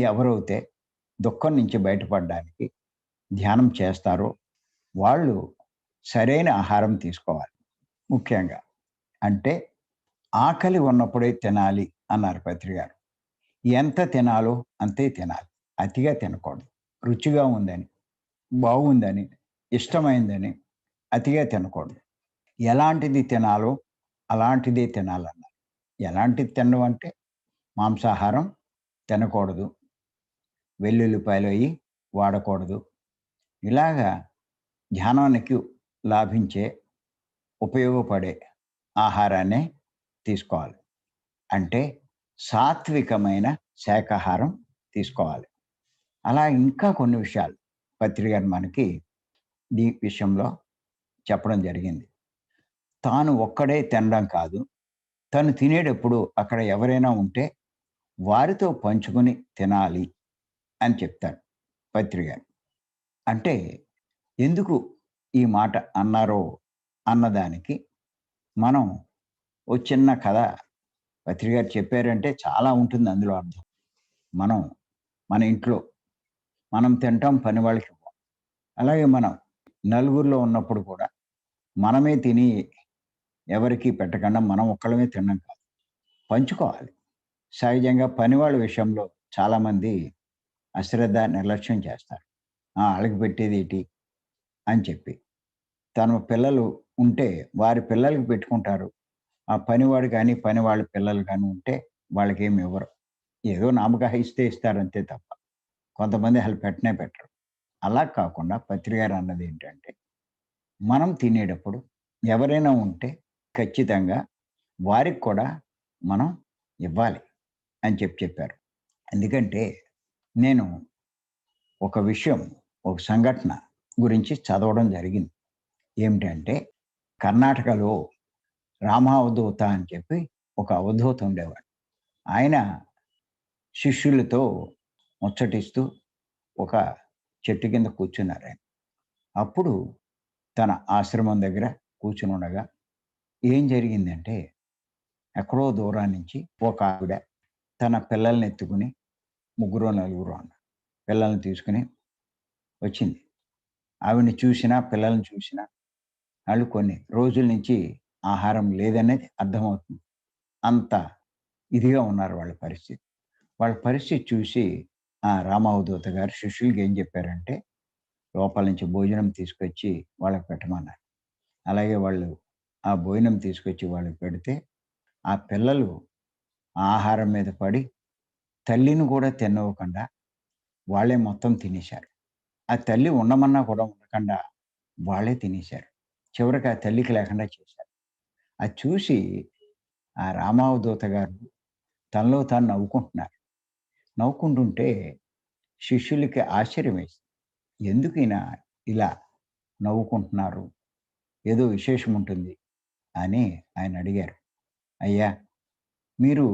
ఎవరైతే దుఃఖం నుంచి బయటపడడానికి ధ్యానం చేస్తారో వాళ్ళు సరైన ఆహారం తీసుకోవాలి ముఖ్యంగా. అంటే ఆకలి ఉన్నప్పుడే తినాలి అన్నారు పత్రి గారు. ఎంత తినాలో అంతే తినాలి. అతిగా తినకూడదు. రుచిగా ఉందని బాగుందని ఇష్టమైందని అతిగా తినకూడదు. ఎలాంటిది తినాలో అలాంటిదే తినాలన్నారు. ఎలాంటిది తినడం అంటే మాంసాహారం తినకూడదు. వెల్లుల్లిపాయలు అయ్యి వాడకూడదు. ఇలాగా ధ్యానానికి లాభించే ఉపయోగపడే ఆహారాన్ని తీసుకోవాలి. అంటే సాత్వికమైన శాకాహారం తీసుకోవాలి. అలా ఇంకా కొన్ని విషయాలు పత్రిక మనకి దీ విషయంలో చెప్పడం జరిగింది. తాను ఒక్కడే తినడం కాదు. తను తినేటప్పుడు అక్కడ ఎవరైనా ఉంటే వారితో పంచుకొని తినాలి. అని చెప్తాడు పత్రిక అంటే ఎందుకు ఈ మాట అన్నారో అన్నదానికి మనం ఓ చిన్న కథ పత్రికారు చెప్పారంటే చాలా ఉంటుంది అందులో అర్థం. మనం మన ఇంట్లో మనం తింటాం పని వాళ్ళకి అలాగే మనం నలుగురిలో ఉన్నప్పుడు కూడా మనమే తిని ఎవరికి పెట్టకుండా మనం ఒక్కళ్ళమే తినడం కాదు. పంచుకోవాలి. సహజంగా పని వాళ్ళ విషయంలో చాలామంది అశ్రద్ధ నిర్లక్ష్యం చేస్తారు. వాళ్ళకి పెట్టేది ఏంటి? అని చెప్పి. తన పిల్లలు ఉంటే వారి పిల్లలకి పెట్టుకుంటారు. ఆ పనివాడు కానీ పని వాళ్ళ పిల్లలు కానీ ఉంటే వాళ్ళకి ఏమి ఇవ్వరు. ఏదో నామక ఇస్తే ఇస్తారు అంతే తప్ప. కొంతమంది అసలు పెట్టనే పెట్టరు. అలా కాకుండా పత్రికారు అన్నది ఏంటంటే మనం తినేటప్పుడు ఎవరైనా ఉంటే ఖచ్చితంగా వారికి కూడా మనం ఇవ్వాలి అని చెప్పి చెప్పారు. ఎందుకంటే నేను ఒక విషయం ఒక సంఘటన గురించి చదవడం జరిగింది. ఏమిటంటే కర్ణాటకలో రామావధూత అని చెప్పి ఒక అవధూత ఉండేవాడు. ఆయన శిష్యులతో ముచ్చటిస్తూ ఒక చెట్టు కింద కూర్చున్నారు ఆయన. అప్పుడు తన ఆశ్రమం దగ్గర కూర్చుని ఉండగా ఏం జరిగిందంటే ఎక్కడో దూరం నుంచి ఒక ఆవిడ తన పిల్లల్ని ఎత్తుకుని ముగ్గురు నలుగురు అన్నారు పిల్లల్ని తీసుకుని వచ్చింది. ఆవిడని చూసినా పిల్లల్ని చూసినా వాళ్ళు కొన్ని రోజుల నుంచి ఆహారం లేదనేది అర్థమవుతుంది. అంత ఇదిగా ఉన్నారు వాళ్ళ పరిస్థితి. వాళ్ళ పరిస్థితి చూసి ఆ రామావధూత గారు శిష్యులకి ఏం చెప్పారంటే లోపల నుంచి భోజనం తీసుకొచ్చి వాళ్ళకి పెట్టమన్నారు. అలాగే వాళ్ళు ఆ భోజనం తీసుకొచ్చి వాళ్ళకి పెడితే ఆ పిల్లలు ఆహారం మీద పడి తల్లిని కూడా తినవ్వకుండా వాళ్ళే మొత్తం తినేశారు. ఆ తల్లి ఉండమన్నా కూడా ఉండకుండా వాళ్ళే తినేశారు. చివరికి ఆ తల్లికి లేకుండా చేశారు. అది చూసి ఆ రామావదూత గారు తనలో తాను నవ్వుకుంటున్నారు. నవ్వుకుంటుంటే శిష్యులకి ఆశ్చర్యం వేసింది. ఎందుకు ఈయన ఇలా నవ్వుకుంటున్నారు? ఏదో విశేషం ఉంటుంది అని ఆయన అడిగారు. అయ్యా మీరు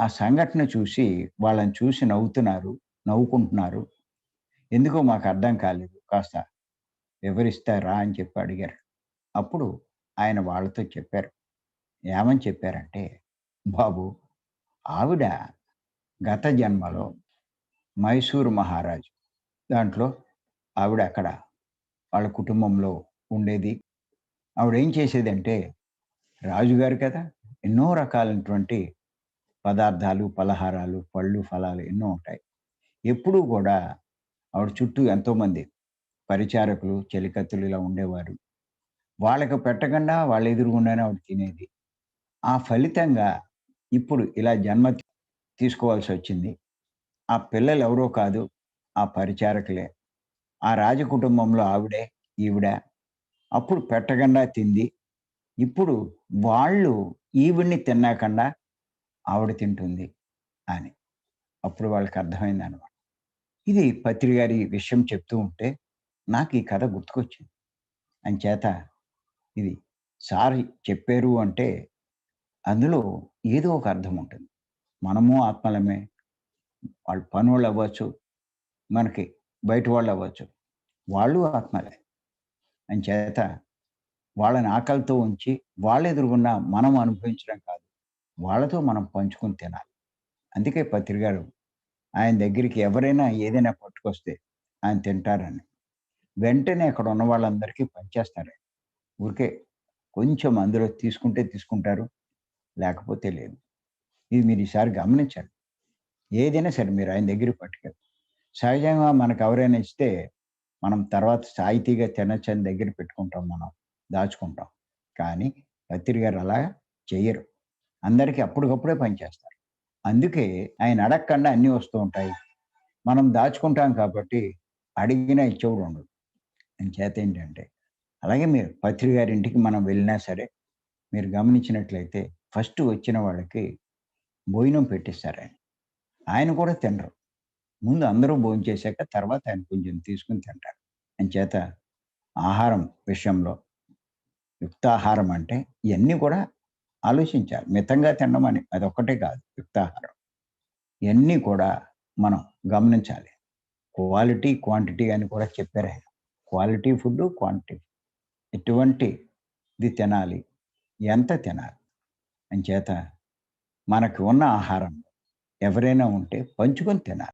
ఆ సంఘటన చూసి వాళ్ళని చూసి నవ్వుతున్నారు నవ్వుకుంటున్నారు. ఎందుకో మాకు అర్థం కాలేదు. కాస్త వివరిస్తారా అని చెప్పి అడిగారు. అప్పుడు ఆయన వాళ్ళతో చెప్పారు. ఏమని చెప్పారంటే బాబు ఆవిడ గత జన్మలో మైసూరు మహారాజు దాంట్లో ఆవిడ అక్కడ వాళ్ళ కుటుంబంలో ఉండేది. ఆవిడ ఏం చేసేదంటే రాజుగారు కదా ఎన్నో రకాలైనటువంటి పదార్థాలు పలహారాలు పళ్ళు ఫలాలు ఎన్నో ఉంటాయి. ఎప్పుడూ కూడా ఆవిడ చుట్టూ ఎంతోమంది పరిచారకులు చెలికత్తులు ఇలా ఉండేవారు. వాళ్ళకి పెట్టకుండా వాళ్ళ ఎదురుగుండానే ఆవిడ తినేది. ఆ ఫలితంగా ఇప్పుడు ఇలా జన్మ తీసుకోవాల్సి వచ్చింది. ఆ పిల్లలు ఎవరో కాదు ఆ పరిచారకులే. ఆ రాజకుటుంబంలో ఆవిడే ఈవిడ అప్పుడు పెట్టకుండా తింది. ఇప్పుడు వాళ్ళు ఈవిడ్ని తిన్నాకుండా ఆవిడ తింటుంది అని. అప్పుడు వాళ్ళకి అర్థమైంది అనమాట ఇది పత్రి గారి విషయం చెప్తూ ఉంటే నాకు ఈ కథ గుర్తుకొచ్చింది. అంచేత ఇది సార్ చెప్పారు అంటే అందులో ఏదో ఒక అర్థం ఉంటుంది. మనము ఆత్మలమే. వాళ్ళు పనులు అవ్వచ్చు మనకి బయట వాళ్ళు అవ్వచ్చు. వాళ్ళు ఆత్మలే. అంచేత వాళ్ళని ఆకలితో ఉంచి వాళ్ళు ఎదురుగున్న మనం అనుభవించడం కాదు. వాళ్ళతో మనం పంచుకొని తినాలి. అందుకే పత్రికారు ఆయన దగ్గరికి ఎవరైనా ఏదైనా పట్టుకొస్తే ఆయన తింటారని. వెంటనే అక్కడ ఉన్న వాళ్ళందరికీ పనిచేస్తారు ఊరికే కొంచెం అందులో తీసుకుంటే తీసుకుంటారు లేకపోతే లేదు. ఇది మీరు ఈసారి గమనించండి. ఏదైనా సరే మీరు ఆయన దగ్గరికి పట్టుకెళ్ళి సహజంగా మనకు ఎవరైనా ఇస్తే మనం తర్వాత సాయితీగా తినచ్చని దగ్గర పెట్టుకుంటాం మనం దాచుకుంటాం. కానీ పత్రి గారు అలా చెయ్యరు అందరికీ అప్పటికప్పుడే పనిచేస్తారు అందుకే ఆయన అడగకుండా అన్నీ వస్తూ ఉంటాయి. మనం దాచుకుంటాం కాబట్టి అడిగినా ఇచ్చేవాడు ఉండదు అని చేత ఏంటంటే అలాగే మీరు పత్రి గారి ఇంటికి మనం వెళ్ళినా సరే మీరు గమనించినట్లయితే ఫస్ట్ వచ్చిన వాళ్ళకి భోజనం పెట్టిస్తారు ఆయన. ఆయన కూడా తినరు. ముందు అందరూ భోజనం చేశాక తర్వాత ఆయన కొంచెం తీసుకుని తింటారు. అని చేత ఆహారం విషయంలో యుక్తాహారం అంటే ఇవన్నీ కూడా ఆలోచించాలి. మితంగా తినడం అని అది ఒక్కటే కాదు యుక్తాహారం. ఇవన్నీ కూడా మనం గమనించాలి. క్వాలిటీ క్వాంటిటీ అని కూడా చెప్పారు ఆయన. క్వాలిటీ ఫుడ్ క్వాంటిటీ ఎటువంటిది తినాలి? ఎంత తినాలి? అని చేత మనకు ఉన్న ఆహారం ఎవరైనా ఉంటే పంచుకొని తినాలి.